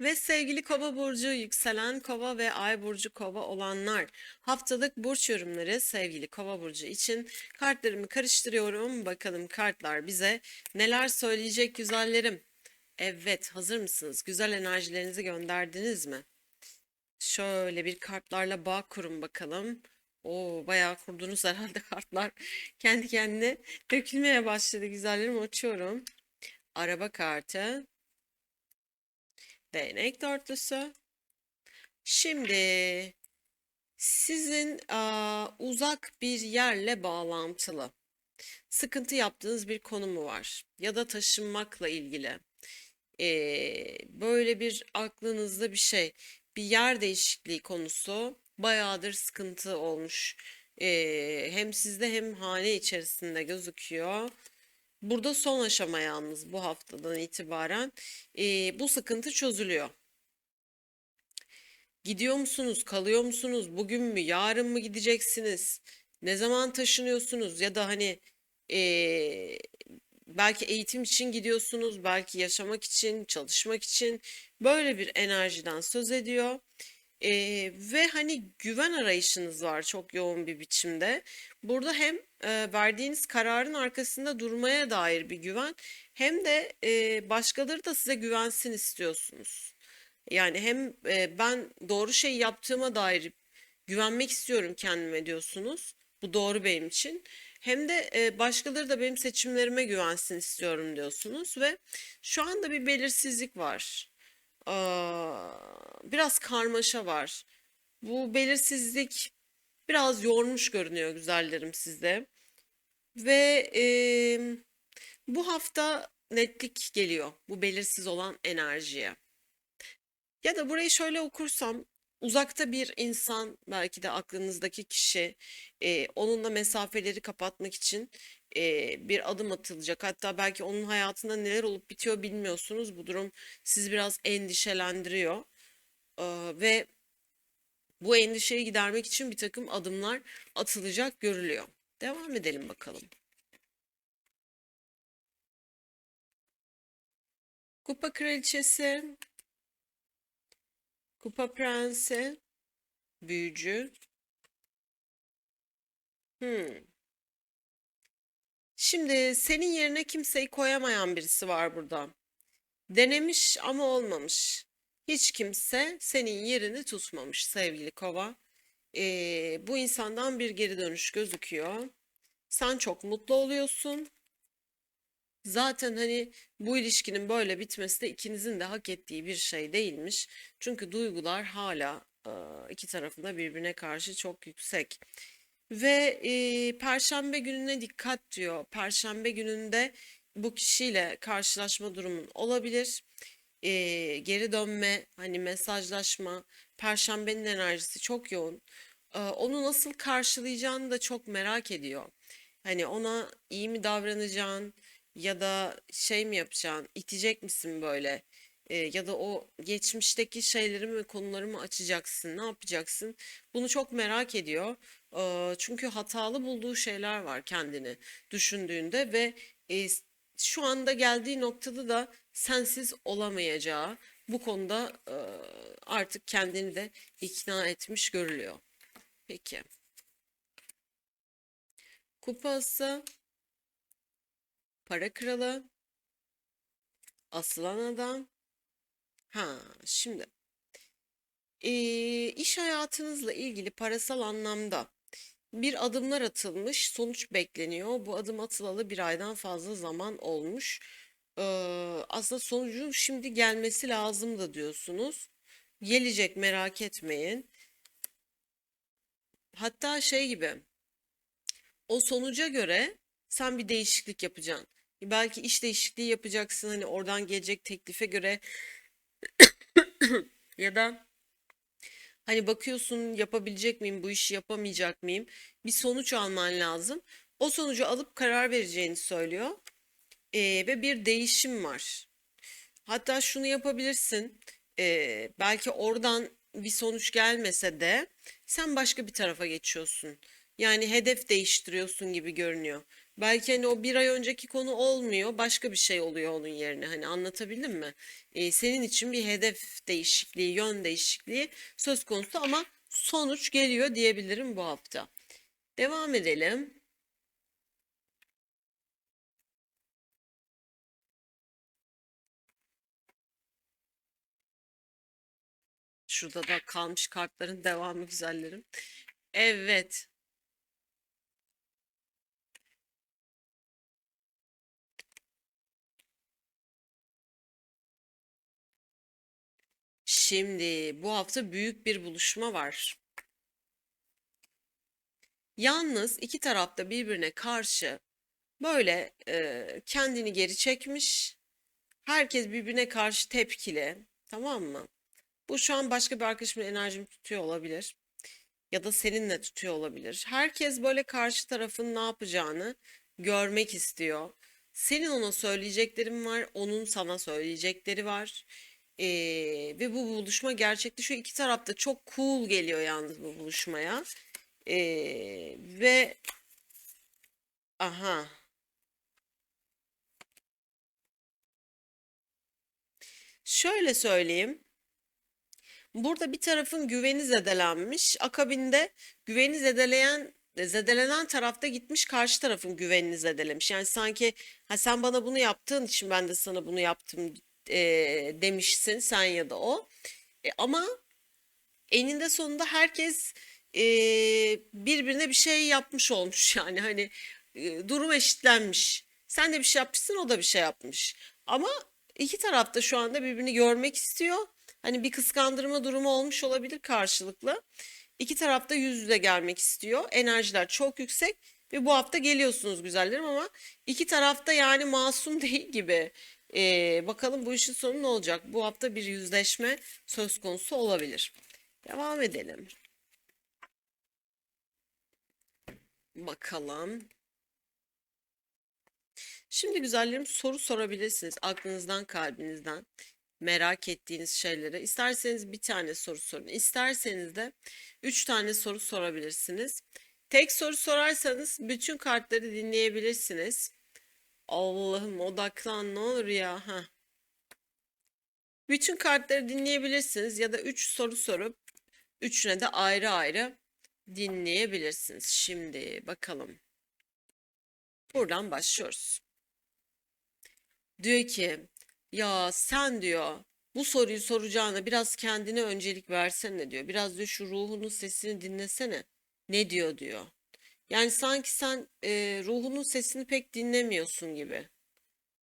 Ve sevgili Kova burcu, yükselen Kova ve Ay burcu Kova olanlar, haftalık burç yorumları sevgili Kova burcu için kartlarımı karıştırıyorum. Bakalım kartlar bize neler söyleyecek güzellerim. Evet, hazır mısınız? Güzel enerjilerinizi gönderdiniz mi? Şöyle bir kartlarla bağ kurun bakalım. Oo, bayağı kurdunuz herhalde kartlar. Kendi kendine dökülmeye başladı güzellerim. Açıyorum. Araba kartı. Değnek dörtlüsü. Şimdi sizin aa, uzak bir yerle bağlantılı sıkıntı yaptığınız bir konu mu var? Ya da taşınmakla ilgili. Ee, böyle bir aklınızda bir şey, bir yer değişikliği konusu bayağıdır sıkıntı olmuş. Ee, hem sizde hem hane içerisinde gözüküyor. Burada son aşama yalnız bu haftadan itibaren ee, bu sıkıntı çözülüyor. Gidiyor musunuz, kalıyor musunuz? Bugün mü, yarın mı gideceksiniz? Ne zaman taşınıyorsunuz? Ya da hani ee, belki eğitim için gidiyorsunuz, belki yaşamak için, çalışmak için böyle bir enerjiden söz ediyor. Ee, ve hani güven arayışınız var çok yoğun bir biçimde. Burada hem e, verdiğiniz kararın arkasında durmaya dair bir güven, hem de e, başkaları da size güvensin istiyorsunuz. Yani hem e, ben doğru şey yaptığıma dair güvenmek istiyorum kendime diyorsunuz. Bu doğru benim için. Hem de e, başkaları da benim seçimlerime güvensin istiyorum diyorsunuz ve şu anda bir belirsizlik var. Biraz karmaşa var. Bu belirsizlik biraz yormuş görünüyor güzellerim sizde. Ve e, bu hafta netlik geliyor bu belirsiz olan enerjiye. Ya da burayı şöyle okursam uzakta bir insan belki de aklınızdaki kişi e, onunla mesafeleri kapatmak için e, bir adım atılacak. Hatta belki onun hayatında neler olup bitiyor bilmiyorsunuz. Bu durum sizi biraz endişelendiriyor. Ee, ve bu endişeyi gidermek için bir takım adımlar atılacak görülüyor. Devam edelim bakalım. Kupa Kraliçesi, Kupa Prensi, Büyücü. Hmm. Şimdi senin yerine kimseyi koyamayan birisi var burada. Denemiş ama olmamış. Hiç kimse senin yerini tutmamış sevgili kova. Ee, bu insandan bir geri dönüş gözüküyor. Sen çok mutlu oluyorsun. Zaten hani bu ilişkinin böyle bitmesi de ikinizin de hak ettiği bir şey değilmiş. Çünkü duygular hala iki tarafında birbirine karşı çok yüksek. Ve e, Perşembe gününe dikkat diyor. Perşembe gününde bu kişiyle karşılaşma durumun olabilir. E, geri dönme, hani mesajlaşma. Perşembenin enerjisi çok yoğun. E, onu nasıl karşılayacağını da çok merak ediyor. Hani ona iyi mi davranacaksın ya da şey mi yapacaksın, itecek misin böyle? E, ya da o geçmişteki şeyleri mi konuları mı açacaksın, ne yapacaksın? Bunu çok merak ediyor. Eee, çünkü hatalı bulduğu şeyler var kendini düşündüğünde ve e, şu anda geldiği noktada da sensiz olamayacağı bu konuda eee, artık kendini de ikna etmiş görülüyor. Peki. Kupası, para kralı, asılan adam. Ha, şimdi eee, iş hayatınızla ilgili parasal anlamda bir adımlar atılmış, sonuç bekleniyor. Bu adım atılalı bir aydan fazla zaman olmuş. Ee, aslında sonucun şimdi gelmesi lazım da diyorsunuz. Gelecek merak etmeyin. Hatta şey gibi, o sonuca göre sen bir değişiklik yapacaksın. Belki iş değişikliği yapacaksın hani oradan gelecek teklife göre ya da Hani bakıyorsun yapabilecek miyim bu işi yapamayacak mıyım? Bir sonuç alman lazım. O sonucu alıp karar vereceğini söylüyor. Ee, ve bir değişim var. Hatta şunu yapabilirsin. Ee, belki oradan bir sonuç gelmese de sen başka bir tarafa geçiyorsun. Yani hedef değiştiriyorsun gibi görünüyor. Belki hani o bir ay önceki konu olmuyor, başka bir şey oluyor onun yerine. Hani anlatabildim mi? Ee, senin için bir hedef değişikliği, yön değişikliği söz konusu ama sonuç geliyor diyebilirim bu hafta. Devam edelim. Şurada da kalmış kartların devamı güzellerim. Evet. Şimdi bu hafta büyük bir buluşma var. Yalnız iki tarafta birbirine karşı böyle e, kendini geri çekmiş. Herkes birbirine karşı tepkili. Tamam mı? Bu şu an başka bir arkadaşımın enerjimi tutuyor olabilir. Ya da seninle tutuyor olabilir. Herkes böyle karşı tarafın ne yapacağını görmek istiyor. Senin ona söyleyeceklerin var, onun sana söyleyecekleri var. Ee, ve bu buluşma gerçekleşiyor. İki tarafta çok cool geliyor yalnız bu buluşmaya. Ee, ve aha şöyle söyleyeyim. Burada bir tarafın güveni zedelenmiş. Akabinde güveni zedeleyen zedelenen tarafta gitmiş karşı tarafın güvenini zedelemiş. Yani sanki ha sen bana bunu yaptığın için ben de sana bunu yaptım e, demişsin sen ya da o. E, ama eninde sonunda herkes e, birbirine bir şey yapmış olmuş yani hani e, durum eşitlenmiş. Sen de bir şey yapmışsın o da bir şey yapmış. Ama iki taraf da şu anda birbirini görmek istiyor. Hani bir kıskandırma durumu olmuş olabilir karşılıklı. İki taraf da yüz yüze gelmek istiyor. Enerjiler çok yüksek ve bu hafta geliyorsunuz güzellerim ama iki tarafta yani masum değil gibi. Ee, bakalım bu işin sonu ne olacak? Bu hafta bir yüzleşme söz konusu olabilir. Devam edelim. Bakalım. Şimdi güzellerim soru sorabilirsiniz aklınızdan kalbinizden merak ettiğiniz şeylere. İsterseniz bir tane soru sorun. İsterseniz de üç tane soru sorabilirsiniz. Tek soru sorarsanız bütün kartları dinleyebilirsiniz. Allah'ım odaklan ne olur ya. Heh. Bütün kartları dinleyebilirsiniz ya da üç soru sorup üçüne de ayrı ayrı dinleyebilirsiniz. Şimdi bakalım. Buradan başlıyoruz. Diyor ki ya sen diyor bu soruyu soracağına biraz kendine öncelik versene diyor. Biraz diyor şu ruhunun sesini dinlesene. Ne diyor diyor. Yani sanki sen e, ruhunun sesini pek dinlemiyorsun gibi.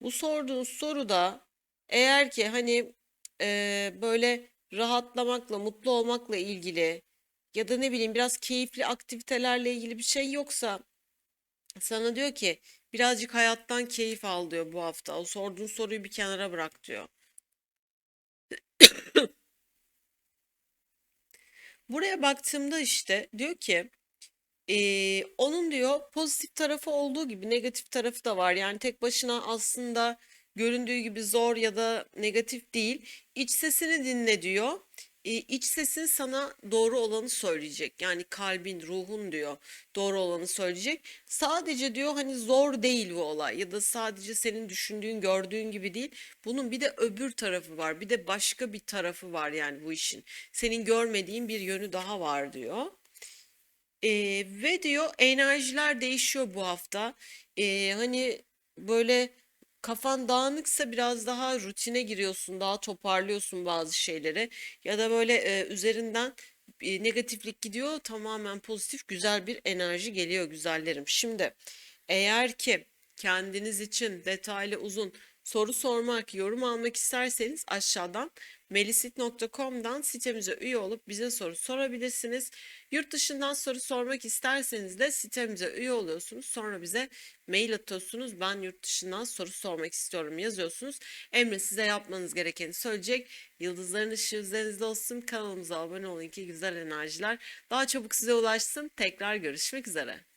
Bu sorduğun soruda eğer ki hani e, böyle rahatlamakla, mutlu olmakla ilgili ya da ne bileyim biraz keyifli aktivitelerle ilgili bir şey yoksa sana diyor ki birazcık hayattan keyif al diyor bu hafta. O sorduğun soruyu bir kenara bırak diyor. Buraya baktığımda işte diyor ki eee, onun diyor pozitif tarafı olduğu gibi negatif tarafı da var. Yani tek başına aslında göründüğü gibi zor ya da negatif değil. İç sesini dinle diyor e, iç sesin sana doğru olanı söyleyecek. Yani kalbin, ruhun diyor doğru olanı söyleyecek. Sadece diyor hani zor değil bu olay ya da sadece senin düşündüğün, gördüğün gibi değil. Bunun bir de öbür tarafı var. Bir de başka bir tarafı var yani bu işin. Senin görmediğin bir yönü daha var diyor. E, ve diyor enerjiler değişiyor bu hafta. E, hani böyle kafan dağınıksa biraz daha rutine giriyorsun, daha toparlıyorsun bazı şeyleri ya da böyle e, üzerinden e, negatiflik gidiyor, tamamen pozitif güzel bir enerji geliyor güzellerim. Şimdi eğer ki kendiniz için detaylı uzun soru sormak, yorum almak isterseniz aşağıdan melisit.com'dan sitemize üye olup bize soru sorabilirsiniz. Yurt dışından soru sormak isterseniz de sitemize üye oluyorsunuz. Sonra bize mail atıyorsunuz. Ben yurt dışından soru sormak istiyorum yazıyorsunuz. Emre size yapmanız gerekeni söyleyecek. Yıldızların ışığı üzerinizde olsun. Kanalımıza abone olun ki güzel enerjiler daha çabuk size ulaşsın. Tekrar görüşmek üzere.